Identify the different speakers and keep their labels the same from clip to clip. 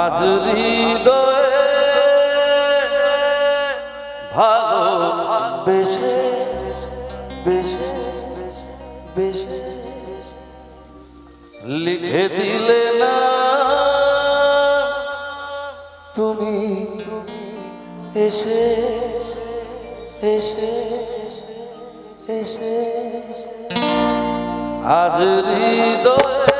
Speaker 1: আজ হৃদয় লিখে দিলে না। তুমি এসে এসে এসে আজ হৃদয়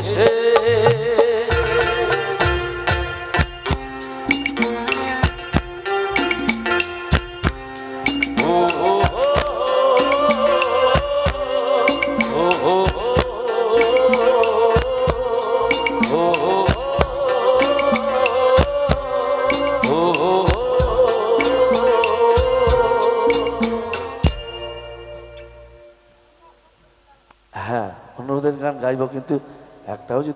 Speaker 1: দেশে হ্যাঁ অনুরোধের গান গাইব কিন্তু একটাও যদি